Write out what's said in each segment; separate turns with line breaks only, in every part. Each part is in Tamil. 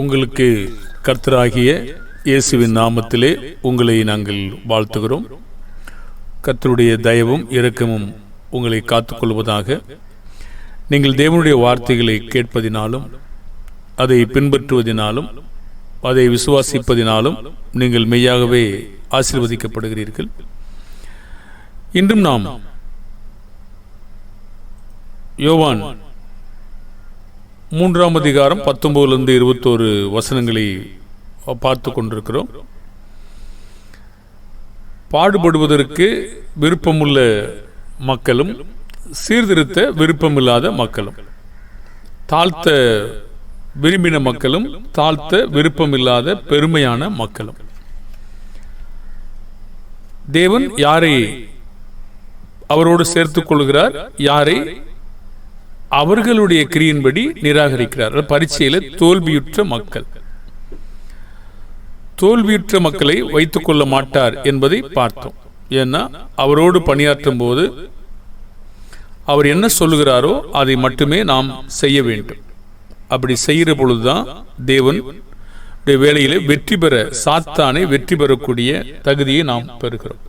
உங்களுக்கு கர்த்தராகிய இயேசுவின் நாமத்திலே உங்களை நாங்கள் வாழ்த்துகிறோம். கர்த்தருடைய தயவும் இரக்கமும் உங்களை காத்துக்கொள்வதாக. நீங்கள் தேவனுடைய வார்த்தைகளை கேட்பதினாலும் அதை பின்பற்றுவதினாலும் அதை விசுவாசிப்பதினாலும் நீங்கள் மெய்யாகவே ஆசீர்வதிக்கப்படுகிறீர்கள். இன்றும் நாம் யோவான் மூன்றாம் அதிகாரம் பத்தொன்பதுலேருந்து இருபத்தோரு வசனங்களை பார்த்து கொண்டிருக்கிறோம். பாடுபடுவதற்கு விருப்பமுள்ள மக்களும் சீர்திருத்த விருப்பமில்லாத மக்களும் தாழ்த்த விரும்பின மக்களும் தாழ்த்த விருப்பமில்லாத பெருமையான மக்களும். தேவன் யாரை அவரோடு சேர்த்துக் கொள்கிறார்? யாரை அவர்களுடைய கிரியின்படி நிராகரிக்கிறார். பரீட்சையில் தோல்வியுற்ற மக்கள். தோல்வியுற்ற மக்களை வைத்துக் கொள்ள மாட்டார் என்பதை பார்த்தோம். ஏன்னா அவரோடு பணியாற்றும் போது அவர் என்ன சொல்லுகிறாரோ அதை மட்டுமே நாம் செய்ய வேண்டும். அப்படி செய்கிற பொழுதுதான் தேவன் வேலையில் வெற்றி பெற சாத்தானை வெற்றி பெறக்கூடிய தகுதியை நாம் பெறுகிறோம்.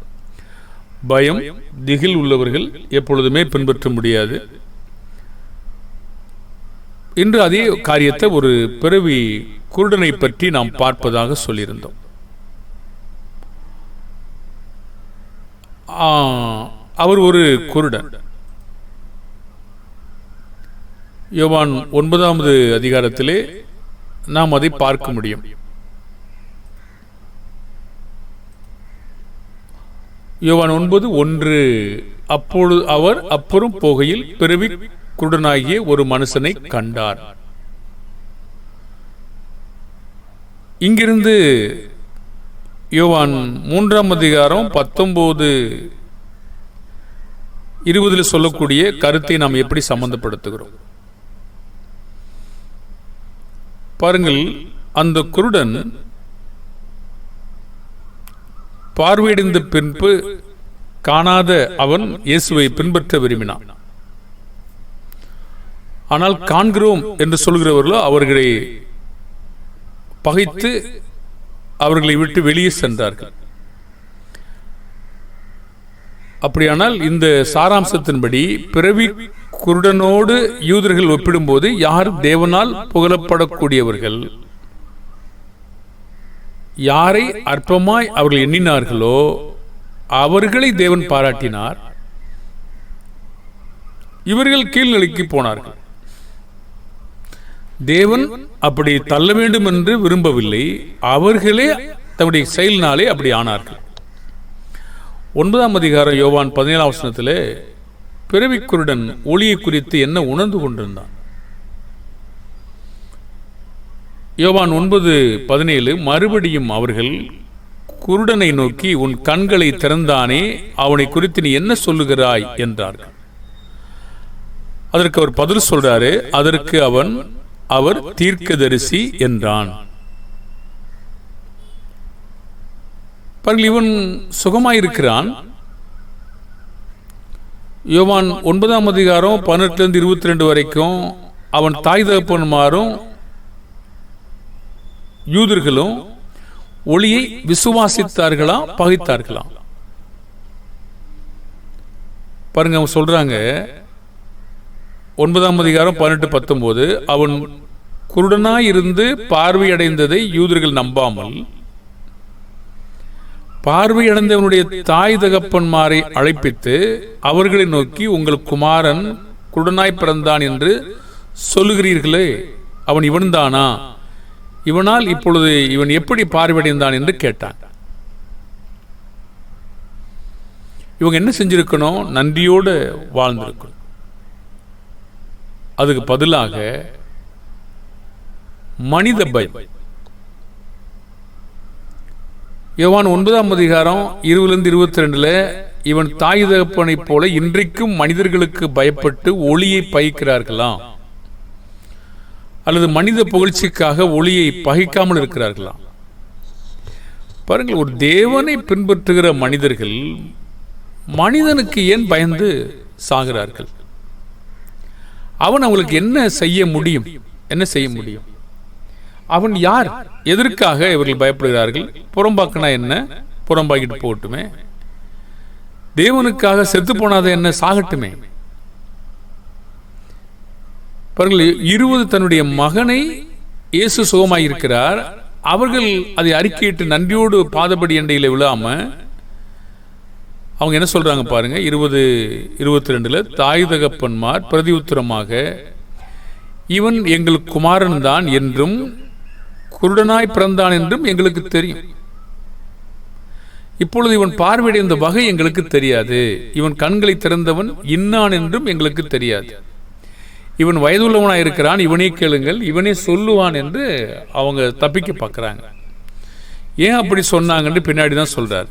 பயம் திகில் உள்ளவர்கள் எப்பொழுதுமே பின்பற்ற முடியாது. இன்று அதே காரியத்தை ஒரு பிறவி குருடனை பற்றி நாம் பார்ப்பதாக சொல்லியிருந்தோம். அவர் ஒரு குருடன். யோவான் ஒன்பதாவது அதிகாரத்திலே நாம் அதை பார்க்க முடியும். யோவான் ஒன்பது ஒன்று அப்பொழுது அவர் அப்புறம் போகையில் பிறவி குருடனாகிய ஒரு மனுஷனை கண்டார். இங்கிருந்து யோவான் மூன்றாம் அதிகாரம் பத்தொன்பது இருபதில் சொல்லக்கூடிய கருத்தை நாம் எப்படி சம்பந்தப்படுத்துகிறோம்? பாருங்கள் அந்த குருடன் பார்வையடைந்த பின்பு காணாத அவன் இயேசுவை பின்பற்ற விரும்பினான். ஆனால் காண்கிறோம் என்று சொல்கிறவர்களோ அவர்களை பகைத்து அவர்களை விட்டு வெளியே சென்றார்கள். அப்படியானால் இந்த சாராம்சத்தின்படி பிறவி குருடனோடு யூதர்கள் ஒப்பிடும்போது யார் தேவனால் புகழப்படக்கூடியவர்கள். யாரை அற்பமாய் அவர்கள் எண்ணினார்களோ அவர்களை தேவன் பாராட்டினார். இவர்கள் கீழ்நிலைக்கு போனார்கள். தேவன் அப்படி தள்ள வேண்டும் என்று விரும்பவில்லை. அவர்களே தம்முடைய செயலினாலே அப்படி ஆனார்கள். ஒன்பதாம் அதிகாரம் யோவான் பதினேழாம் வசனத்தில் பிறவிக்குருடன் ஒளியை குறித்து என்ன உணர்ந்து கொண்டிருந்தான்? யோவான் ஒன்பது பதினேழு மறுபடியும் அவர்கள் குருடனை நோக்கி உன் கண்களை திறந்தானே அவனை குறித்து நீ என்ன சொல்லுகிறாய்? என்றார்கள். அதற்கு அவர் பதில் சொல்றாரு அதற்கு அவன் அவர் தீர்க்கதரிசி என்றான். பாருங்கள் இவன் சுகமாயிருக்கிறான். யோவான் ஒன்பதாம் அதிகாரம் பதினெட்டுல இருந்து இருபத்தி ரெண்டு வரைக்கும் அவன் தாய் தகப்பன்மாரும் யூதர்களும் ஒளியை விசுவாசித்தார்களா பகைத்தார்களா? பாருங்க அவங்க சொல்றாங்க ஒன்பதாம் அதிகாரம் பதினெட்டு பத்தொன்பது அவன் குருடனாய் இருந்து பார்வையடைந்ததை யூதர்கள் நம்பாமல் பார்வையடைந்தவனுடைய தாய் தகப்பன்மாரை அழைப்பித்து அவர்களை நோக்கி உங்கள் குமாரன் குருடனாய் பிறந்தான் என்று சொல்லுகிறீர்களே அவன் இவன்தானா? இவனால் இப்பொழுது இவன் எப்படி பார்வையடைந்தான் என்று கேட்டான். இவங்க என்ன செஞ்சிருக்கணும்? நன்றியோடு வாழ்ந்திருக்கணும். அதுக்கு பதிலாக மனித பயம் யோவான் ஒன்பதாம் அதிகாரம் இருபதுலேருந்து இருபத்தி ரெண்டுல இவன் தாய் தகப்பனைப் போல இன்றைக்கும் மனிதர்களுக்கு பயப்பட்டு ஒளியை பயிக்கிறார்களாம் அல்லது மனித புகழ்ச்சிக்காக ஒளியை பகைக்காமல் இருக்கிறார்களாம் பாருங்கள் ஒரு தேவனை பின்பற்றுகிற மனிதர்கள் மனிதனுக்கு ஏன் பயந்து சாகிறார்கள்? அவன் அவங்களுக்கு என்ன செய்ய முடியும்? என்ன செய்ய முடியும்? அவன் யார்? எதற்காக இவர்கள் பயப்படுகிறார்கள்? புறம்பாக்குனா என்ன? புறம்பாக்கிட்டு போகட்டுமே. தேவனுக்காக செத்து போனாத என்ன? சாகட்டுமே. பாருங்கள் இருபது தன்னுடைய மகனை இயேசு சுகமாயிருக்கிறார். அவர்கள் அதை அறிக்கையிட்டு நன்றியோடு பாதபடி எண்டையில் விழாம அவங்க என்ன சொல்றாங்க பாருங்க இருபது இருபத்தி ரெண்டுல தாய் தகப்பன்மார் பிரதி உத்தரமாக இவன் எங்கள் குமாரன் தான் என்றும் குருடனாய் பிறந்தான் என்றும் எங்களுக்கு தெரியும். இப்பொழுது இவன் பார்வையடைந்த வகை எங்களுக்கு தெரியாது. இவன் கண்களை திறந்தவன் இன்னான் என்றும் எங்களுக்கு தெரியாது. இவன் வயதுள்ளவனாக இருக்கிறான் இவனே கேளுங்கள் இவனே சொல்லுவான் என்று அவங்க தப்பிக்க பார்க்குறாங்க. ஏன் அப்படி சொன்னாங்கன்னு பின்னாடி தான் சொல்கிறார்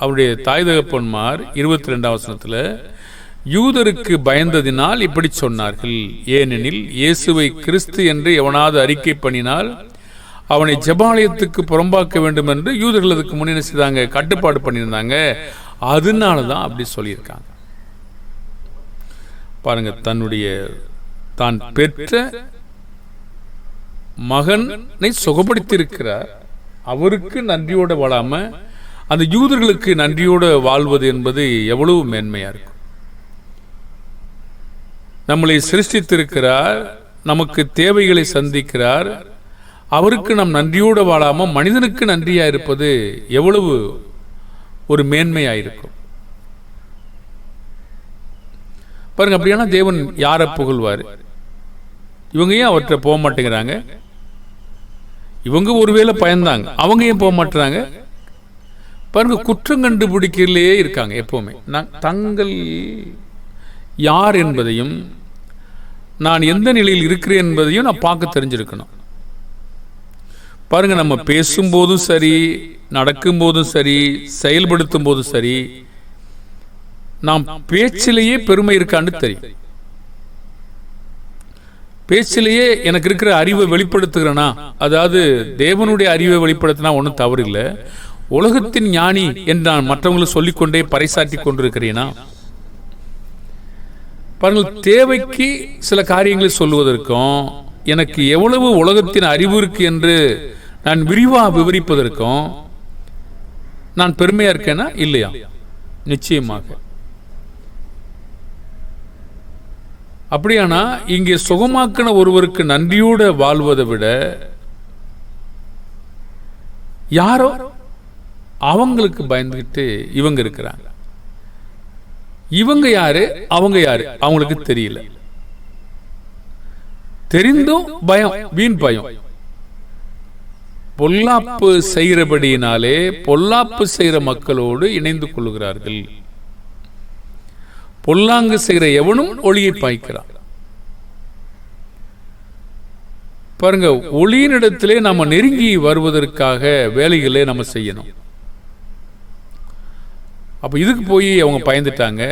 அவருடைய தாய் தகப்பன்மார் இருபத்தி ரெண்டாம் வசனத்தில் யூதருக்கு பயந்ததினால் இப்படி சொன்னார்கள். ஏனெனில் இயேசுவை கிறிஸ்து என்று எவனாவது அறிக்கை பண்ணினால் அவனை ஜபாலயத்துக்கு புறம்பாக்க வேண்டும் என்று யூதர்கள் அதுக்கு முன்னே செய்தாங்க? கட்டுப்பாடு பண்ணியிருந்தாங்க. அதனால தான் அப்படி சொல்லியிருக்காங்க. பாருங்க தன்னுடைய தான் பெற்ற மகனை சுகப்படுத்தியிருக்கிறார். அவருக்கு நன்றியோட வாழாம அந்த யூதர்களுக்கு நன்றியோடு வாழ்வது என்பது எவ்வளவு மேன்மையாக இருக்கும். நம்மளை சிருஷ்டித்திருக்கிறார் நமக்கு தேவைகளை சந்திக்கிறார் அவருக்கு நாம் நன்றியோடு வாழாமல் மனிதனுக்கு நன்றியாக இருப்பது எவ்வளவு ஒரு மேன்மையாக இருக்கும். பாருங்க அப்படியானா தேவன் யாரை புகழ்வார்? இவங்க ஏன் அவற்றை போக மாட்டேங்கிறாங்க? இவங்க ஒருவேளை பயந்தாங்க. அவங்க ஏன் போக மாட்டுறாங்க? பாருங்க குற்றம் கண்டுபிடிக்கலே இருக்காங்க எப்பவுமே. நான் தங்கள் யார் என்பதையும் நான் எந்த நிலையில் இருக்கிறேன் என்பதையும் நான் பார்க்க தெரிஞ்சிருக்கணும். பாருங்க நம்ம பேசும்போதும் சரி நடக்கும்போதும் சரி செயல்படுத்தும் போதும் சரி நாம் பேச்சிலேயே பெருமை இருக்கான்னு தெரியும். பேச்சிலேயே எனக்கு இருக்கிற அறிவை வெளிப்படுத்துகிறேனா? அதாவது தேவனுடைய அறிவை வெளிப்படுத்தினா ஒன்றும் தவறு இல்லை உலகத்தின் ஞானி என்று நான் மற்றவங்களுக்கு சொல்லிக்கொண்டே பறைசாட்டி கொண்டிருக்கிறேனா? பாருங்கள் தேவைக்கு சில காரியங்களை சொல்லுவதற்கும் எனக்கு எவ்வளவு உலகத்தின் அறிவு இருக்கு என்று நான் விரிவா விவரிப்பதற்கும் நான் பெருமையாக இருக்கேனா? இல்லையா? நிச்சயமாக. அப்படியானா இங்கே சுகமாக்கின ஒருவருக்கு நன்றியோடு வாழ்வதை விட யாரோ அவங்களுக்கு பயந்துகிட்டு இவங்க இருக்கிறாங்க. இவங்க யாரு? அவங்க யாரு? அவங்களுக்கு தெரியல. தெரிந்தும் பயம் வீண் பயம். பொல்லாப்பு செய்கிறபடியினாலே பொல்லாப்பு செய்கிற மக்களோடு இணைந்து கொள்கிறார்கள். பொல்லாங்கு செய்கிற எவனும் ஒளியை பாய்க்கிறான். பாருங்க ஒளியினிடத்திலே நம்ம நெருங்கி வருவதற்காக வேலைகளை நம்ம செய்யணும். அப்போ இதுக்கு போய் அவங்க பயந்துட்டாங்க.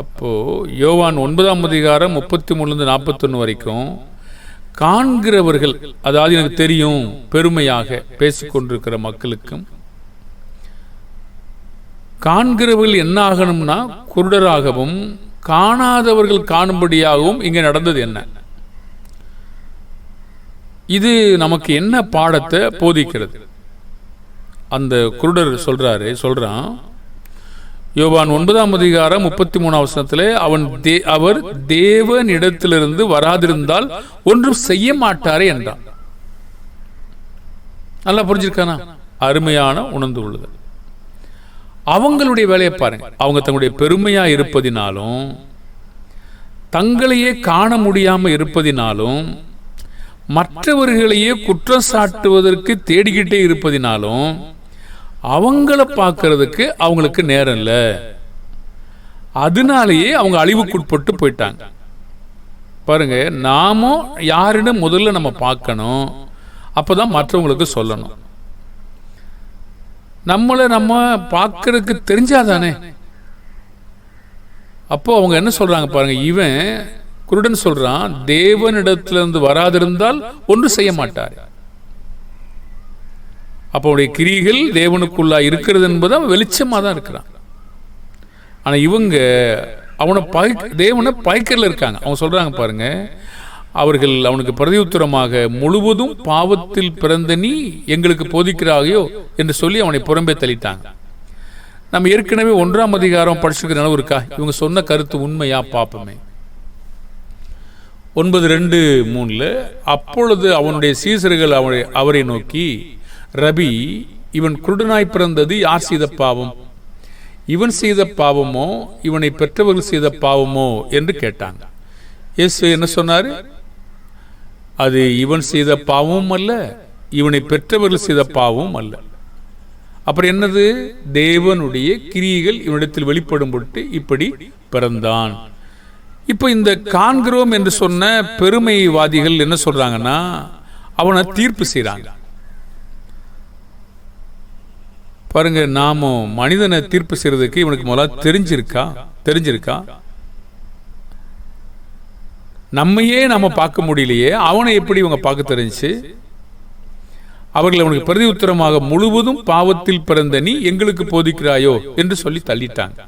அப்போது யோவான் ஒன்பதாம் அதிகாரம் முப்பத்தி மூணுலேருந்து நாற்பத்தொன்று வரைக்கும் காண்கிறவர்கள் அதாவது எனக்கு தெரியும் பெருமையாக பேசிக்கொண்டிருக்கிற மக்களுக்கும் காண்கிறவர்கள் என்ன ஆகணும்னா குருடராகவும் காணாதவர்கள் காணும்படியாகவும் இங்கே நடந்தது என்ன? இது நமக்கு என்ன பாடத்தை போதிக்கிறது? அந்த குருடர் சொல்றாரு சொல்றான் யோவான் ஒன்பதாம் அதிகாரம் முப்பத்தி மூணாம் வசனத்திலே அவன் தே அவர் தேவனிடத்திலிருந்து வராதிருந்தால் ஒன்றும் செய்ய மாட்டாரே என்றான். நல்லா புரிஞ்சிருக்கானா? அருமையான உணர்ந்து உள்ளது அவங்களுடைய வேலையை பாருங்க. அவங்க தங்களுடைய பெருமையா இருப்பதினாலும் தங்களையே காண முடியாம இருப்பதினாலும் மற்றவர்களையே குற்றம் சாட்டுவதற்கு தேடிக்கிட்டே இருப்பதினாலும் அவங்கள பார்க்கறதுக்கு அவங்களுக்கு நேரம் இல்லை. அதனாலேயே அவங்க அழிவுக்குட்பட்டு போயிட்டாங்க. பாருங்க நாமும் யாருன்னு முதல்ல நம்ம பார்க்கணும் அப்போதான் மற்றவங்களுக்கு சொல்லணும். நம்மளை நம்ம பார்க்கறதுக்கு தெரிஞ்சாதானே? அப்போ அவங்க என்ன சொல்றாங்க பாருங்க இவன் குருடன் சொல்றான் தேவனிடத்திலிருந்து வராதிருந்தால் ஒன்று செய்ய மாட்டார். அப்போ அவனுடைய கிரிகள் தேவனுக்குள்ளா இருக்கிறது என்பது அவன் வெளிச்சமாக தான் இருக்கிறான். ஆனால் இவங்க அவனை பாய் தேவனை பாய்க்கரில் இருக்காங்க. அவங்க சொல்கிறாங்க பாருங்க அவர்கள் அவனுக்கு பிரதியுத்தரமாக முழுவதும் பாவத்தில் பிறந்த நீ எங்களுக்கு போதிக்கிறாயோ என்று சொல்லி அவனை புறம்பே தள்ளிட்டாங்க. நம்ம ஏற்கனவே ஒன்றாம் அதிகாரம் படிச்சிருக்கிற அளவு இருக்கா? இவங்க சொன்ன கருத்து உண்மையா பார்ப்போமே ஒன்பது ரெண்டு மூணில் அப்பொழுது அவனுடைய சீசர்கள் அவனை அவரை நோக்கி ரபி இவன் குருடனாய் பிறந்தது யார் செய்த பாவம்? இவன் செய்த பாவமோ இவனை பெற்றவர்கள் செய்த பாவமோ என்று கேட்டாங்க. இயேசு என்ன சொன்னார்? அது இவன் செய்த பாவமும் அல்ல இவனை பெற்றவர்கள் செய்த பாவமும் அல்ல. அப்புறம் என்னது? தேவனுடைய கிரியைகள் இவனிடத்தில் வெளிப்படும் பொருட்டு இப்படி பிறந்தான். இப்போ இந்த காண்கிறோம் என்று சொன்ன பெருமைவாதிகள் என்ன சொல்றாங்கன்னா அவனை தீர்ப்பு செய்கிறாங்க பாருங்க நாம மனிதனை தீர்ப்பு செய்யறதுக்கு இவனுக்கு முதல்ல தெரிஞ்சிருக்கா? தெரிஞ்சிருக்கா? நம்மையே நாம பார்க்க முடியலையே அவனை எப்படி இவங்க பார்க்க தெரிஞ்சு அவர்கள் அவனுக்கு பிரதி உத்தரமாக முழுவதும் பாவத்தில் பிறந்த நீ எங்களுக்கு போதிக்கிறாயோ என்று சொல்லி தள்ளிட்டாங்க.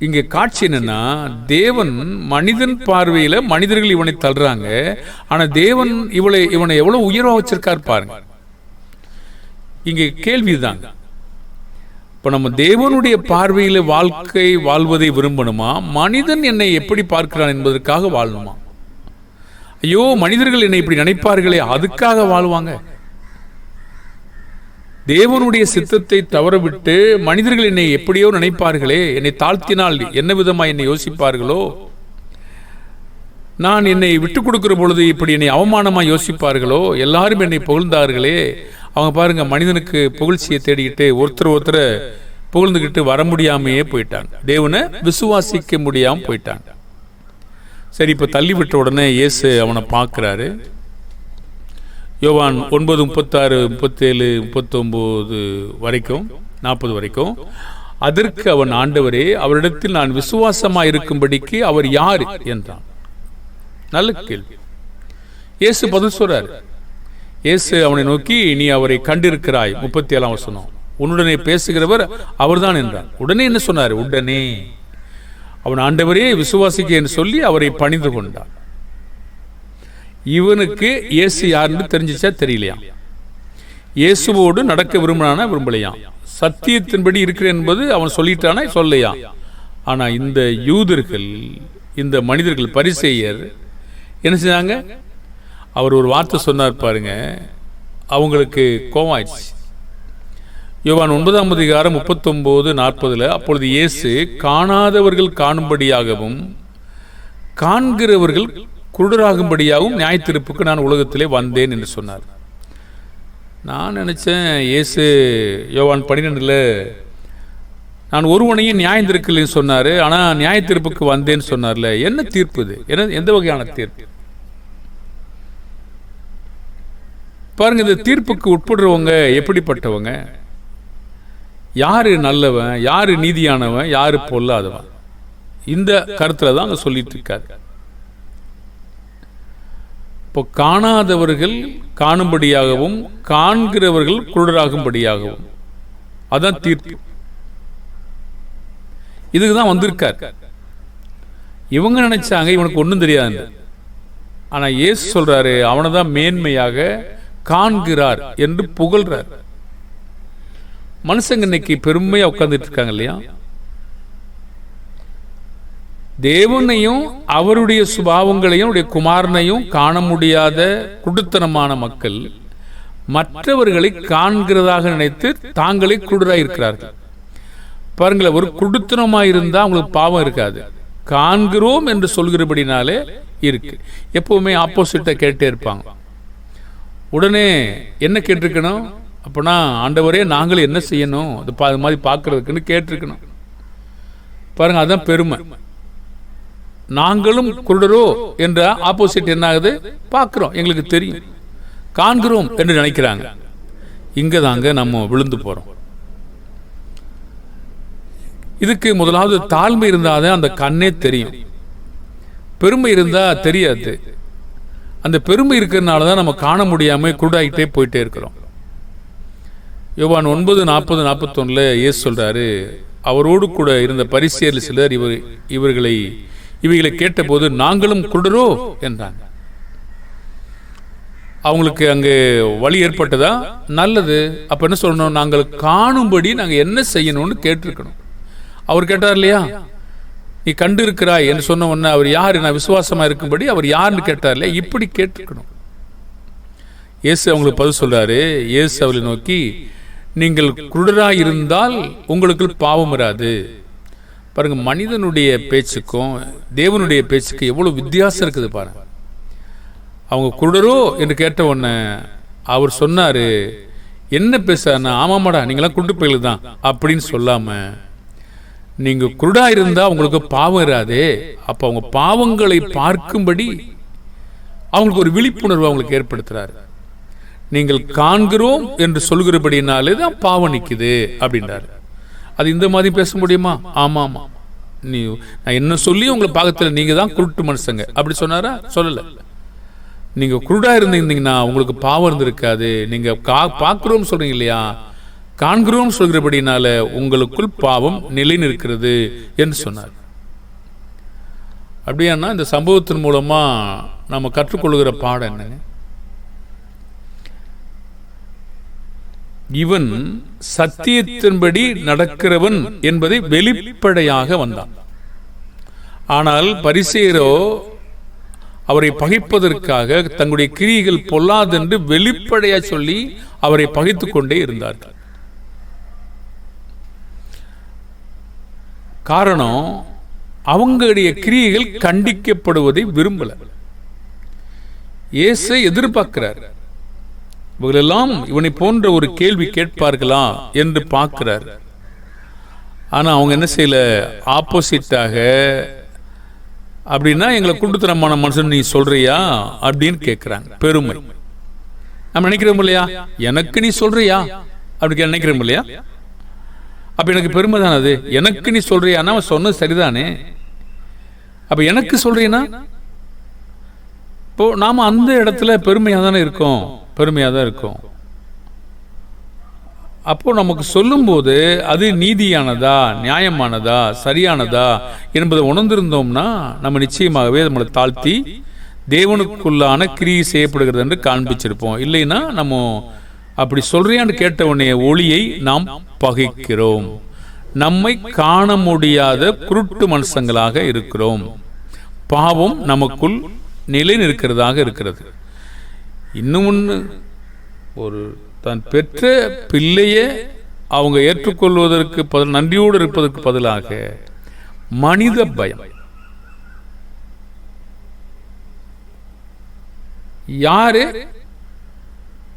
இங்க காட்சி என்னன்னா தேவன் மனிதன் பார்வையில மனிதர்கள் இவனை தள்ளுறாங்க ஆனா தேவன் இவளை இவனை எவ்வளவு உயர்வா வச்சிருக்கார் பாருங்க. இங்கே கேள்விதாங்க இப்போ நம்ம தேவனுடைய பார்வையில் வாழ்க்கை வாழ்வதை விரும்பணுமா? மனிதன் என்னை எப்படி பார்க்கிறான் என்பதற்காக வாழணுமா? ஐயோ மனிதர்கள் என்னை இப்படி நினைப்பார்களே அதுக்காக வாழ்வாங்க. தேவனுடைய சித்தத்தை தவறவிட்டு மனிதர்கள் என்னை எப்படியோ நினைப்பார்களே என்னை தாழ்த்தினால் என்ன விதமாக என்னை யோசிப்பார்களோ? நான் என்னை விட்டு கொடுக்குற பொழுது இப்படி என்னை அவமானமாக யோசிப்பார்களோ? எல்லாரும் என்னை புகழ்ந்தார்களே. அவங்க பாருங்க மனிதனுக்கு புகழ்ச்சியை தேடிக்கிட்டு ஒருத்தர் ஒருத்தரை புகழ்ந்துக்கிட்டு வர முடியாமையே போயிட்டாங்க. தேவனை விசுவாசிக்க முடியாமல் போயிட்டாங்க. சரி இப்போ தள்ளி விட்ட உடனே இயேசு அவனை பார்க்குறாரு. யோவான் ஒன்பது முப்பத்தாறு முப்பத்தேழு முப்பத்தொம்போது வரைக்கும் நாற்பது வரைக்கும் அதற்கு அவன் ஆண்டவரே அவரிடத்தில் நான் விசுவாசமாக இருக்கும்படிக்கு அவர் யார்? என்றான். நல்ல கேள்வி. இயேசு பதில் சொல்றார். இயேசு அவனை நோக்கி நீ அவரை கண்டிருக்கிறாய். முப்பத்தி ஏழாம் வசனம். உன்னுடனே பேசுகிறவர் அவர்தான் என்றார் உடனே என்ன சொன்னார்? உடனே. அவன் ஆண்டவரே விசுவாசிக்க என்று சொல்லி அவரை பணிந்து கொண்டான். இவனுக்கு இயேசு யாருன்னு தெரிஞ்சிச்சா தெரியலையா இயேசுவோடு நடக்க விரும்பினானா விரும்பலையாம். சத்தியத்தின்படி இருக்கிறேன் என்பது அவன் சொல்லிட்டானா சொல்லையா ஆனா இந்த யூதர்கள் இந்த மனிதர்கள் பரிசெயர் என்ன செஞ்சாங்க? அவர் ஒரு வார்த்தை சொன்னார் பாருங்க. அவங்களுக்கு கோவம் ஆயிடுச்சு யோவான் ஒன்பதாம் அதிகாரம் முப்பத்தொம்போது நாற்பதில் அப்பொழுது இயேசு காணாதவர்கள் காணும்படியாகவும் காண்கிறவர்கள் குருடராகும்படியாகவும் நியாயத்திருப்புக்கு நான் உலகத்திலே வந்தேன் என்று சொன்னார். நான் நினச்சேன் இயேசு யோவான் பன்னிரெண்டில் நான் ஒருவனையும் நியாயம் நியாயந்திருக்கலன்னு சொன்னார் ஆனால் நியாய தீர்ப்புக்கு வந்தேன்னு சொன்னார்ல. என்ன தீர்ப்பு இது? என்ன எந்த வகையான தீர்ப்பு? பாருங்க இந்த தீர்ப்புக்கு உட்படுறவங்க எப்படிப்பட்டவங்க? யார் நல்லவன் யார் நீதியானவன் யார் பொல்லாதவன்? இந்த கருத்தில் தான் அங்கே சொல்லிட்டு இருக்காரு. இப்போ காணாதவர்கள் காணும்படியாகவும் காண்கிறவர்கள் குளிராகும்படியாகவும் அதான் தீர்ப்பு. இதுக்கு தான் வந்திருக்கார். இவங்க நினைச்சாங்க இவனுக்கு ஒன்றும் தெரியாது ஆனா இயேசு சொல்றாரு அவனை தான் மேன்மையாக காண்கிறார் என்று புகழ்றார். மனுஷங்க இன்னைக்கு பெருமையா உட்கார்ந்துட்டு இருக்காங்க இல்லையா? தேவனையும் அவருடைய சுபாவங்களையும் அவருடைய குமாரனையும் காண முடியாத குடுத்தனமான மக்கள் மற்றவர்களை காண்கிறதாக நினைத்து தாங்களே குருடராய் இருக்கிறார்கள் பாருங்களேன் ஒரு குடுத்தனமாக இருந்தால் அவங்களுக்கு பாவம் இருக்காது. காண்கிறோம் என்று சொல்கிறபடினாலே இருக்கு. எப்பவுமே ஆப்போசிட்டை கேட்டே இருப்பாங்க. உடனே என்ன கேட்டிருக்கணும்? அப்போனா ஆண்டவரே நாங்களும் என்ன செய்யணும்? அது பா அது மாதிரி பார்க்கறதுக்குன்னு கேட்டிருக்கணும். பாருங்கள் அதுதான் பெருமை. நாங்களும் குருடரோ என்ற ஆப்போசிட் என்ன ஆகுது பார்க்குறோம். எங்களுக்கு தெரியும். காண்கிறோம் என்று நினைக்கிறாங்க. இங்கே தாங்க நம்ம விழுந்து போகிறோம் இதுக்கு முதலாவது தாழ்மை இருந்தாதான் அந்த கண்ணே தெரியும். பெருமை இருந்தால் தெரியாது. அந்த பெருமை இருக்கிறதுனால தான் நம்ம காண முடியாமல் குருடாகிட்டே போயிட்டே இருக்கிறோம். யோவான் ஒன்பது நாற்பது நாற்பத்தொன்னுல இயேசு சொல்றாரு அவரோடு கூட இருந்த பரிசேரில் சிலர் இவர் இவர்களை இவைகளை கேட்டபோது நாங்களும் குருடரோ? என்றாங்க அவங்களுக்கு அங்கே வழி ஏற்பட்டதா? நல்லது. அப்போ என்ன சொல்லணும்? நாங்கள் காணும்படி நாங்கள் என்ன செய்யணும்னு கேட்டிருக்கணும். அவர் கேட்டார் இல்லையா? நீ கண்டு இருக்கிறாய் என்று சொன்ன உடனே அவர் யார்? நான் விசுவாசமா இருக்கும்படி அவர் யாருன்னு கேட்டார் இல்லையா? இப்படி கேட்டிருக்கணும் இயேசு அவங்களுக்கு பதில் சொல்றாரு இயேசு அவளை நோக்கி நீங்கள் குருடராக இருந்தால் உங்களுக்கு பாவம் வராது. பாருங்க மனிதனுடைய பேச்சுக்கும் தேவனுடைய பேச்சுக்கும் எவ்வளவு வித்தியாசம் இருக்குது பாருங்க. அவங்க குருடரோ என்று கேட்ட உடனே அவர் சொன்னாரு என்ன பேசுறாருன்னா ஆமாமாடா நீங்களாம் குண்டு பயலு தான் அப்படின்னு சொல்லாம நீங்க குருடா இருந்தா உங்களுக்கு பாவம் இராதே. அப்ப அவங்க பாவங்களை பார்க்கும்படி அவங்களுக்கு ஒரு விழிப்புணர்வு அவங்களுக்கு ஏற்படுத்துறாரு. நீங்கள் காண்கிறோம் என்று சொல்கிறபடினாலே தான் பாவம் நிற்குது அப்படின்றாரு. அது இந்த மாதிரி பேச முடியுமா? ஆமா ஆமா நீ நான் என்ன சொல்லி உங்களை பாகத்தில் நீங்க தான் குருட்டு மனுஷங்க. அப்படி சொன்னாரா? சொல்லல. நீங்க குருடா இருந்தீங்கன்னா உங்களுக்கு பாவம் இருந்திருக்காது. நீங்க கா பார்க்குறோம்னு சொல்றீங்க இல்லையா? காண்கிறோம் சொல்கிறபடினால உங்களுக்குள் பாவம் நிலை நிற்கிறது என்று சொன்னார். அப்படியானா இந்த சம்பவத்தின் மூலமா நம்ம கற்றுக்கொள்கிற பாடம் என்னங்க? இவன் சத்தியத்தின்படி நடக்கிறவன் என்பதை வெளிப்படையாக வந்தான். ஆனால் பரிசேரோ அவரை பகைப்பதற்காக தங்களுடைய கிரிகள் பொல்லாதென்று வெளிப்படையாக சொல்லி அவரை பகைத்துக் கொண்டே இருந்தார்கள். காரணம் அவங்களுடைய கிரியைகள் கண்டிக்கப்படுவதை விரும்பல. இயேசை எதிர்பார்க்கிறார். இவர்களெல்லாம் இவனை போன்ற ஒரு கேள்வி கேட்பார்களா என்று பார்க்கிறார். ஆனா அவங்க என்ன செய்யல? ஆப்போசிட்டாக அப்படின்னா எங்களை குண்டுத்தனமான மனுஷன் நீ சொல்றியா? அப்படின்னு கேட்கிறாங்க பெருமை. நம்ம நினைக்கிறோம் இல்லையா? எனக்கு நீ சொல்றியா? அப்படி நினைக்கிறோம் இல்லையா? அப்போ எனக்கு பெருமை தானே அது? எனக்கு நீ சொல்றியானா அவன் சொன்னது சரிதானே? அப்போ எனக்கு சொல்கிறீன்னா இப்போ நாம் அந்த இடத்துல பெருமையாக தானே இருக்கோம். பெருமையாக தான் இருக்கோம். அப்போது நமக்கு சொல்லும்போது அது நீதியானதா? நியாயமானதா? சரியானதா? என்பதை உணர்ந்திருந்தோம்னா நம்ம நிச்சயமாகவே நம்மளை தாழ்த்தி தேவனுக்குள்ளான கிரியை செய்யப்படுகிறது என்று காண்பிச்சிருப்போம். இல்லைன்னா நம்ம அப்படி சொல்றியான்னு கேட்ட உடனே ஒளியை நாம் பகைக்கிறோம். நம்மை காண முடியாத குருட்டு மனுஷங்களாக இருக்கிறோம். பாவம் நமக்குள் நிலை நிற்கிறதாக இருக்கிறது. இன்னும் ஒன்று ஒரு தான் பெற்ற பிள்ளையே அவங்க ஏற்றுக்கொள்வதற்கு பதில் நன்றியோடு இருப்பதற்கு பதிலாக மனித பயம். யாரு?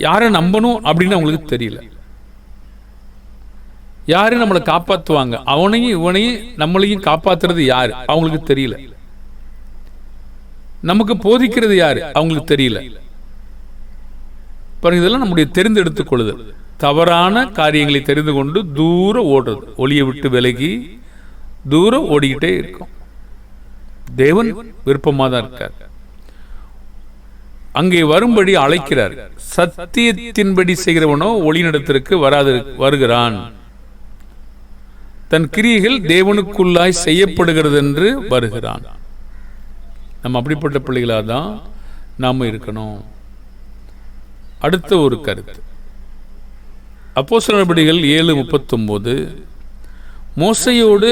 யாரை நம்பணும் அப்படின்னு அவங்களுக்கு தெரியல. யாரு நம்மளை காப்பாத்துவாங்க? அவனையும் இவனையும் நம்மளையும் காப்பாத்துறது யாரு? அவங்களுக்கு தெரியல. நமக்கு போதிக்கிறது யாரு? அவங்களுக்கு தெரியல. பாருங்க இதெல்லாம் நம்முடைய தெரிந்தெடுத்துக் கொள்ளுதல். தவறான காரியங்களை தெரிந்து கொண்டு தூரம் ஓடுறது. ஒளியை விட்டு விலகி தூரம் ஓடிக்கிட்டே இருக்கும். தேவன் விருப்பமாக தான் இருக்கார். அங்கே வரும்படி அழைக்கிறார். சத்தியத்தின்படி செய்கிறவனோ ஒளிநடத்திற்கு வராது வருகிறான். தன் கிரியைகள் தேவனுக்குள்ளாய் செய்யப்படுகிறது என்று வருகிறான். நம்ம அப்படிப்பட்ட பிள்ளைகளாக தான் நாம் இருக்கணும். அடுத்த ஒரு கருத்து. அப்போ நடவடிக்கைகள் ஏழு முப்பத்தொம்போது மோசையோடு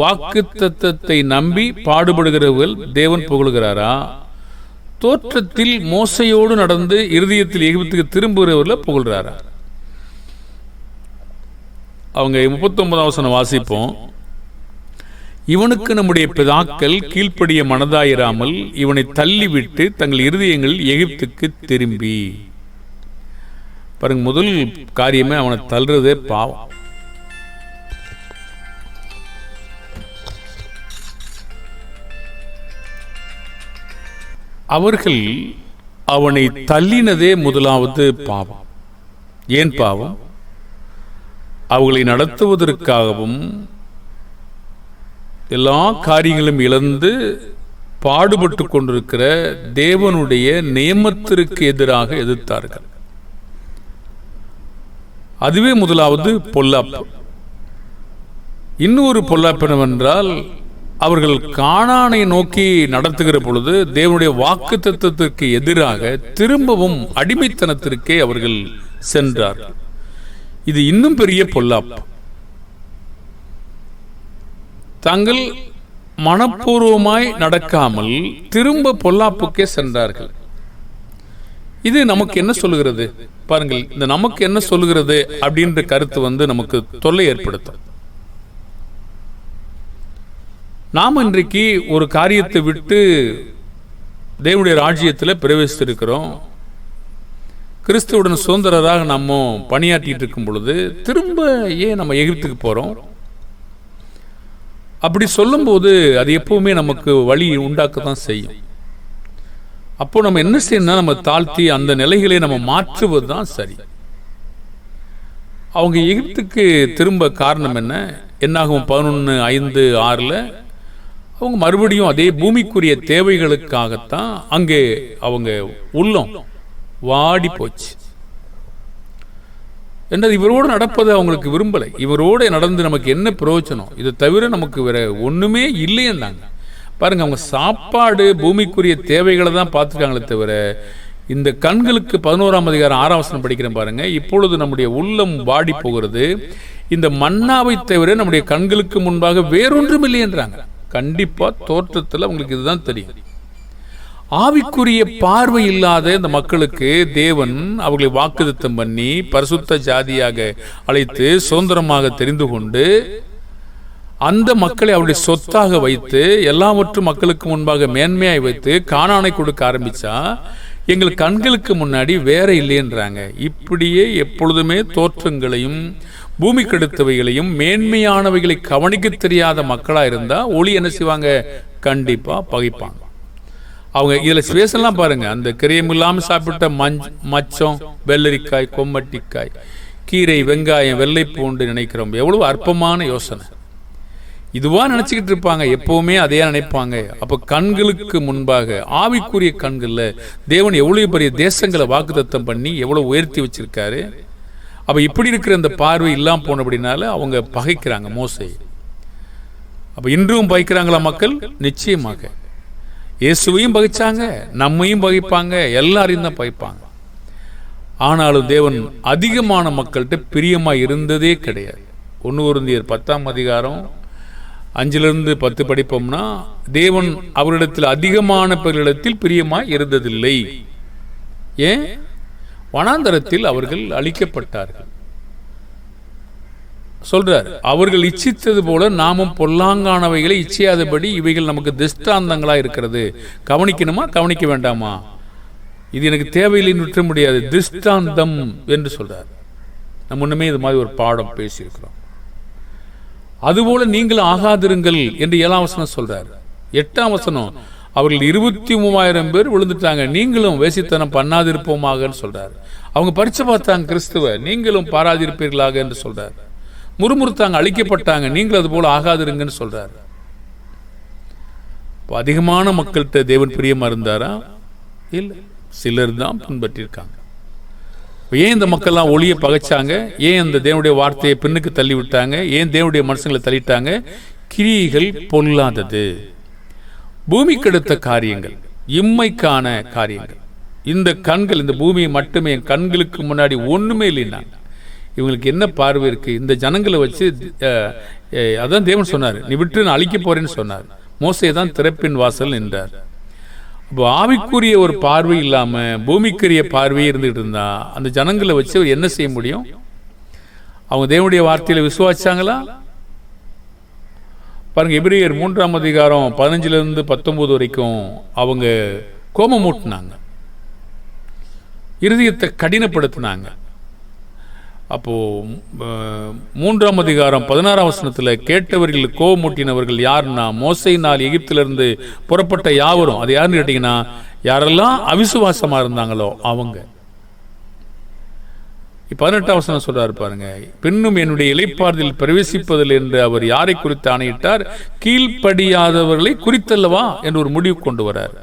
வாக்கு தத்தத்தை நம்பி பாடுபடுகிறவர்கள் தேவன் புகழ்கிறாரா? தோற்றத்தில் மோசையோடு நடந்து இருதயத்தில் எகிப்துக்கு திரும்புகிறவர்களை புகழ்கிறாரா அவங்க முப்பத்தொன்பதாம் வசனம் வாசிப்போம். இவனுக்கு நம்முடைய பிதாக்கள் கீழ்ப்படிய மனதாயிராமல் இவனை தள்ளிவிட்டு தங்கள் இருதயங்கள் எகிப்துக்கு திரும்பி. பாருங்க முதல் காரியமே அவனை தள்ளுறதே பாவம். அவர்கள் அவனை தள்ளினதே முதலாவது பாவம். ஏன் பாவம்? அவர்களை நடத்துவதற்காகவும் எல்லா காரியங்களும் இழந்து பாடுபட்டு கொண்டிருக்கிற தேவனுடைய நியமத்திற்கு எதிராக எதிர்த்தார்கள். அதுவே முதலாவது பொல்லாப்பு. இன்னொரு பொல்லாப்பினம் என்றால் அவர்கள் காணானை நோக்கி நடத்துகிற பொழுது தேவனுடைய வாக்கு தத்துவத்திற்கு எதிராக திரும்பவும் அடிமைத்தனத்திற்கே அவர்கள் சென்றார்கள் இது இன்னும் பெரிய பொல்லாப்பு தாங்கள் மனப்பூர்வமாய் நடக்காமல் திரும்ப பொல்லாப்புக்கே சென்றார்கள். இது நமக்கு என்ன சொல்லுகிறது? பாருங்கள் இந்த நமக்கு என்ன சொல்லுகிறது அப்படின்ற கருத்து வந்து நமக்கு தொல்லை ஏற்படுத்தும். நாம் இன்றைக்கு ஒரு காரியத்தை விட்டு தேவனுடைய ராஜ்யத்தில் பிரவேசித்திருக்கிறோம். கிறிஸ்துவுடன் சுதந்திரராக நம்ம பணியாற்றிட்டு இருக்கும் பொழுது திரும்ப ஏன் நம்ம எகிப்துக்கு போகிறோம் அப்படி சொல்லும்போது அது எப்பவுமே நமக்கு வழி உண்டாக்க தான் செய்யும். அப்போ நம்ம என்ன செய்யணும்னா நம்ம தாழ்த்தி அந்த நிலைகளை நம்ம மாற்றுவது தான் சரி. அவங்க எகிப்துக்கு திரும்ப காரணம் என்ன? என்னாகும் பதினொன்று ஐந்து ஆறில் அவங்க மறுபடியும் அதே பூமிக்குரிய தேவைகளுக்காகத்தான் அங்கே அவங்க உள்ளம் வாடி போச்சு. என்றது இவரோடு நடப்பது அவங்களுக்கு விரும்பலை. இவரோடு நடந்து நமக்கு என்ன பிரயோஜனம்? இதை தவிர நமக்கு வேற ஒன்றுமே இல்லைன்னாங்க பாருங்க அவங்க சாப்பாடு பூமிக்குரிய தேவைகளை தான் பார்த்துருக்காங்களே தவிர இந்த கண்களுக்கு பதினோராம் அதிகாரம் ஆறாம் வசனம் படிக்கிறேன் பாருங்க. இப்பொழுது நம்முடைய உள்ளம் வாடி போகிறது. இந்த மன்னாவை தவிர நம்முடைய கண்களுக்கு முன்பாக வேறொன்றும் இல்லை என்றாங்க. கண்டிப்பா தோற்றத்தில் உங்களுக்கு இதுதான் தெரியும். ஆவிக்குரிய பார்வை இல்லாத இந்த மக்களுக்கு தேவன் அவர்களை வாக்குத்தம் பண்ணி பரிசுத்த ஜாதியாக அழைத்து சுதந்திரமாக தெரிந்து கொண்டு அந்த மக்களை அவருடைய சொத்தாக வைத்து எல்லாவற்றும் மக்களுக்கு முன்பாக மேன்மையாய் வைத்து காணானை கொடுக்க ஆரம்பிச்சா எங்கள் கண்களுக்கு முன்னாடி வேற இல்லைன்றாங்க இப்படியே எப்பொழுதுமே தோற்றங்களையும் பூமி கெடுத்தவைகளையும் மேன்மையானவைகளை கவனிக்க தெரியாத மக்களாக இருந்தால் ஒளி என்ன செய்வாங்க? கண்டிப்பாக பகைப்பாங்க. அவங்க இதில் ஸ்பேஸ்லாம் பாருங்கள் அந்த கிரியம் இல்லாமல் சாப்பிட்ட மஞ்ச் மச்சம் வெள்ளரிக்காய் கொம்மட்டிக்காய் கீரை வெங்காயம் வெள்ளை பூண்டு நினைக்கிறோம். எவ்வளோ அற்பமான யோசனை. இதுவாக நினச்சிக்கிட்டு இருப்பாங்க. எப்போவுமே அதே நினைப்பாங்க. அப்போ கண்களுக்கு முன்பாக ஆவிக்குரிய கண்களில் தேவன் எவ்வளோ பெரிய தேசங்களை வாக்குத்தத்தம் பண்ணி எவ்வளோ உயர்த்தி வச்சுருக்காரு? அப்போ இப்படி இருக்கிற அந்த பார்வை இல்லாம போனபடினால அவங்க பகைக்கிறாங்க மோசை. அப்போ இன்றும் பகைக்கிறாங்களா மக்கள்? நிச்சயமாக. இயேசுவையும் பகைச்சாங்க நம்மையும் பகைப்பாங்க எல்லாரையும் தான் பகைப்பாங்க. ஆனாலும் தேவன் அதிகமான மக்கள்கிட்ட பிரியமாக இருந்ததே கிடையாது. ஒன்று ஒருந்தியர் பத்தாம் அதிகாரம் அஞ்சிலிருந்து பத்து படிப்போம்னா தேவன் அவரிடத்தில் அதிகமான பேரிடத்தில் பிரியமாக இருந்ததில்லை. ஏன்? வனாந்தரத்தில் அவர்கள் அழிக்கப்பட்டார்கள். சொல்றார் அவர்கள் இச்சித்தது போல நாமும் பொல்லாங்கானவைகளை இச்சையாதபடி இவைகள் நமக்கு திஷ்டாந்தங்களாக இருக்கிறது. கவனிக்கணுமா? கவனிக்க வேண்டாமா? இது எனக்கு தேவையில்லைன்னு நிற்க முடியாது. திஷ்டாந்தம் என்று சொல்றார். நம்ம முன்னமே இது மாதிரி ஒரு பாடம் பேசியிருக்கிறோம். அதுபோல நீங்கள் ஆகாதிருங்கள் என்று ஏழாம் வசனம் சொல்றார். எட்டாம் வசனம் அவர்கள் இருபத்தி மூவாயிரம் பேர் விழுந்துட்டாங்க. நீங்களும் வேசித்தனம் பண்ணாதிருப்போமாக சொல்றார். அவங்க பரிச்சு பார்த்தாங்க கிறிஸ்துவ நீங்களும் பாராதிருப்பீர்களாக என்று சொல்றார். முறுமுறுத்தாங்க அழிக்கப்பட்டாங்க. நீங்கள் அது போல ஆகாதிருங்கன்னு சொல்றார். இப்போ அதிகமான மக்கள்கிட்ட தேவன் பிரியமா இருந்தாரா? இல்லை. சிலர் தான் பின்பற்றிருக்காங்க. ஏன் இந்த மக்கள்லாம் ஒளியை பகைச்சாங்க? ஏன் இந்த தேவனுடைய வார்த்தையை பின்னுக்கு தள்ளி விட்டாங்க ஏன் தேவனுடைய மனுஷங்களை தள்ளிட்டாங்க? கிரியைகள் பொல்லாதது. பூமிக்கெடுத்த காரியங்கள் இம்மைக்கான காரியங்கள். இந்த கண்கள் இந்த பூமியை மட்டுமே என் கண்களுக்கு முன்னாடி ஒன்றுமே இல்லைன்னா இவங்களுக்கு என்ன பார்வை இருக்குது இந்த ஜனங்களை வச்சு அதான் தேவன் சொன்னார் நீ விட்டு நான் அழிக்க போறேன்னு சொன்னார். மோசை தான் திறப்பின் வாசல் நின்றார். இப்போ ஆவிக்குரிய ஒரு பார்வை இல்லாமல் பூமிக்குரிய பார்வையே இருந்துகிட்டு இருந்தா அந்த ஜனங்களை வச்சு அவர் என்ன செய்ய முடியும்? அவங்க தேவனுடைய வார்த்தையில விசுவாச்சாங்களா பாருங்கள் எபிரியர் மூன்றாம் அதிகாரம் பதினஞ்சுலேருந்து இருந்து வரைக்கும் அவங்க கோமமூட்டினாங்க இருதயத்தை கடினப்படுத்தினாங்க. அப்போது மூன்றாம் அதிகாரம் பதினாறாம் வசனத்தில் கேட்டவர்கள் கோபமூட்டினவர்கள் யாருன்னா மோசையினால் எகிப்திலிருந்து புறப்பட்ட யாவரும் அது யாருன்னு கேட்டிங்கன்னா யாரெல்லாம் அவிசுவாசமாக இருந்தாங்களோ அவங்க. பதினெட்டாம் வசனம் சொல்றார் பாருங்க. பின்னும் என்னுடைய இலைப்பாறுதல் பிரவேசிப்பதில் என்று அவர் யாரை குறித்து ஆணையிட்டார்? கீழ்ப்படியாதவர்களை குறித்தல்லவா? என்று ஒரு முடிவு கொண்டு வரார்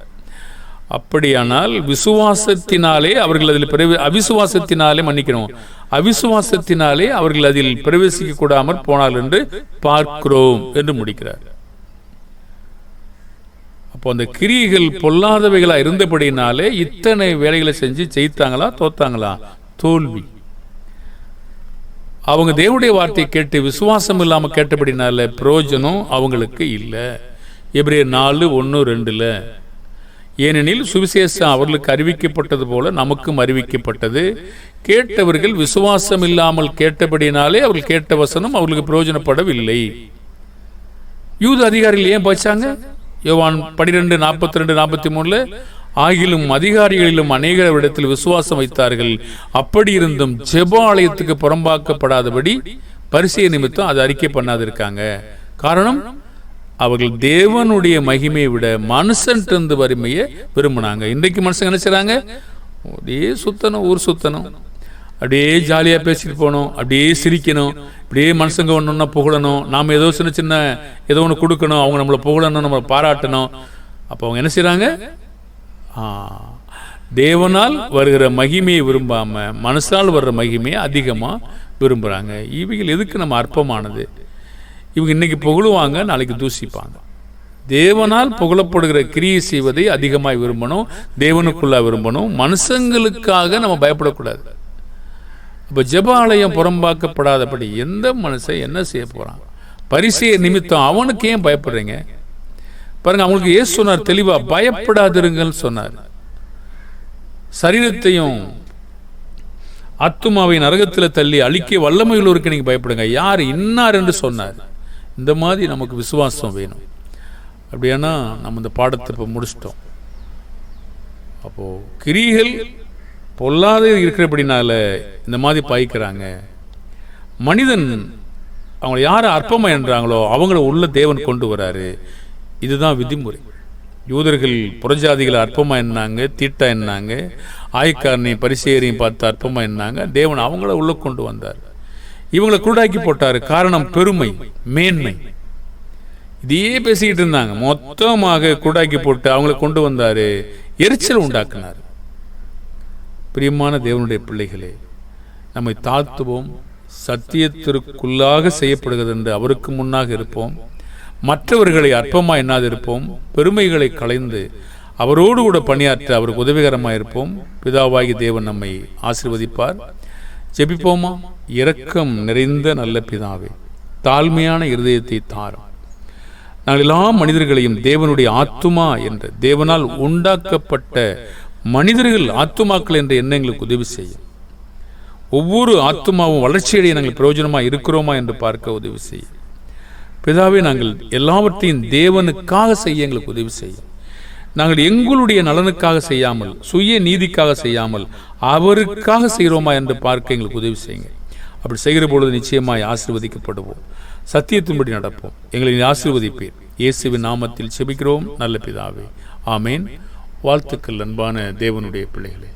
அப்படியானால் விசுவாசத்தினாலே அவர்கள் அதில் பிரவே அவிசுவாசத்தினாலே மன்னிக்கணும். அவிசுவாசத்தினாலே அவர்கள் அதில் பிரவேசிக்க கூடாமல் போனார்கள் என்று பார்க்கிறோம் என்று முடிக்கிறார். அப்போ அந்த கிரியைகள் பொல்லாதவைகளா இருந்தபடினாலே இத்தனை வேலைகளை செஞ்சு ஜெயித்தாங்களா தோத்தாங்களா? தோல்வி. அவங்க தேவனுடைய வார்த்தையை கேட்டு விசுவாசம் இல்லாமல் கேட்டபடினால பிரயோஜனம் அவங்களுக்கு இல்லை. எபிரேயர் நாலு ஒன்று ரெண்டில் ஏனெனில் சுவிசேஷம் அவர்களுக்கு அறிவிக்கப்பட்டது போல நமக்கும் அறிவிக்கப்பட்டது. கேட்டவர்கள் விசுவாசம் இல்லாமல் கேட்டபடினாலே அவர்கள் கேட்ட வசனம் அவர்களுக்கு பிரயோஜனப்படவில்லை யூத அதிகாரிகள் ஏன் பச்சாங்க? யோவான் பனிரெண்டு நாற்பத்தி ரெண்டு நாற்பத்தி மூணுல ஆகிலும் அதிகாரிகளிலும் அநேகரிடத்தில் விசுவாசம் வைத்தார்கள். அப்படி இருந்தும் ஜெப ஆலயத்துக்கு புறம்பாக்கப்படாதபடி பரிசெய நிமித்தம் அதை அறிக்கை பண்ணாதிருக்காங்க. காரணம் அவர்கள் தேவனுடைய மகிமையை விட மனுஷன்ட்டு இருந்து வறுமையை விரும்பினாங்க. இன்றைக்கு மனுஷன் என்ன செய்றாங்க? அப்படியே சுத்தணும் ஊர் சுத்தணும். அப்படியே ஜாலியாக பேசிட்டு போகணும் அப்படியே சிரிக்கணும் அப்படியே மனுஷங்க ஒன்றுன்னா புகழணும். நாம் ஏதோ சின்ன சின்ன ஏதோ ஒன்று கொடுக்கணும் அவங்க நம்மளை புகழணும் நம்மளை பாராட்டணும். அப்போ அவங்க என்ன செய்கிறாங்க தேவனால் வருகிற மகிமையை விரும்பாம மனசால் வர்ற மகிமையை அதிகமாக விரும்புகிறாங்க இவைகள் எதுக்கு நம்ம அற்பமானது? இவங்க இன்றைக்கி புகழுவாங்க நாளைக்கு தூசிப்பாங்க. தேவனால் புகழப்படுகிற கிரியை செய்வதை அதிகமாக விரும்பணும் தேவனுக்குள்ளாக விரும்பணும். மனுஷங்களுக்காக நம்ம பயப்படக்கூடாது. இப்போ ஜெப ஆலயம் புறம்பாக்கப்படாதபடி எந்த மனுஷன் என்ன செய்ய போகிறான் பரிசைய நிமித்தம் அவனுக்கு ஏன் பயப்படுறீங்க? பாருங்க அவங்களுக்கு ஏசு சொன்னார் தெளிவா பயப்படாதிருங்கள் சொன்னார். சரீரத்தையும் அத்துமாவை நரகத்தில் தள்ளி அழிக்க வல்லமையுள்ளவருக்கு நீங்க பயப்படுங்க. யார் இன்னார் என்று சொன்னார். இந்த மாதிரி நமக்கு விசுவாசம் வேணும். அப்படியானா நம்ம இந்த பாடத்தை இப்போ முடிச்சிட்டோம். அப்போ கிரிகள் பொல்லாத இருக்கிறபடினால இந்த மாதிரி பாய்க்கிறாங்க. மனிதன் அவங்கள யார் அற்பமா என்றாங்களோ அவங்கள உள்ள தேவன் கொண்டு வராரு. இதுதான் விதிமுறை. யூதர்கள் புறஜாதிகளை அற்பமா என்னாங்க தீட்டா என்னாங்க ஆயக்காரனையும் பரிசேரையும் பார்த்து அற்பமா என்னாங்க தேவன் அவங்கள உள்ள கொண்டு வந்தார். இவங்களை குருடாக்கி போட்டாரு. காரணம் பெருமை மேன்மை. இதையே பேசிக்கிட்டு இருந்தாங்க. மொத்தமாக குருடாக்கி போட்டு அவங்கள கொண்டு வந்தாரு. எரிச்சல் உண்டாக்குனார். பிரியமான தேவனுடைய பிள்ளைகளே நம்மை தாழ்த்துவோம். சத்தியத்திற்குள்ளாக செய்யப்படுகிறது என்று அவருக்கு முன்னாக இருப்போம். மற்றவர்களை அற்பமாக எண்ணாதிருப்போம் பெருமைகளை களைந்து அவரோடு கூட பணியாற்ற அவருக்கு உதவிகரமாக இருப்போம். பிதாவாகி தேவன் நம்மை ஆசிர்வதிப்பார். ஜெபிப்போமா? இரக்கம் நிறைந்த நல்ல பிதாவே தாழ்மையான இருதயத்தை தாரும். நாங்கள் எல்லா மனிதர்களையும் தேவனுடைய ஆத்துமா என்ற தேவனால் உண்டாக்கப்பட்ட மனிதர்கள் ஆத்துமாக்கள் என்ற எண்ணங்களுக்கு உதவி செய்யும். ஒவ்வொரு ஆத்துமாவும் வளர்ச்சியடைய நாங்கள் பிரயோஜனமாக இருக்கிறோமா என்று பார்க்க உதவி செய்யும். பிதாவே நாங்கள் எல்லாவற்றையும் தேவனுக்காக செய்ய எங்களுக்கு உதவி செய்யும் நாங்கள் எங்களுடைய நலனுக்காக செய்யாமல் சுய நீதிக்காக செய்யாமல் அவருக்காக செய்கிறோமா என்று பார்க்க எங்களுக்கு உதவி செய்யுங்க. அப்படி செய்கிற பொழுது நிச்சயமாய் ஆசீர்வதிக்கப்படுவோம். சத்தியத்தின்படி நடப்போம். எங்களை நீ ஆசீர்வதிப்பீர். இயேசுவின் நாமத்தில் செபிக்கிறோம். நல்ல பிதாவே. ஆமேன். வாழ்த்துக்கள் அன்பான தேவனுடைய பிள்ளைகளே.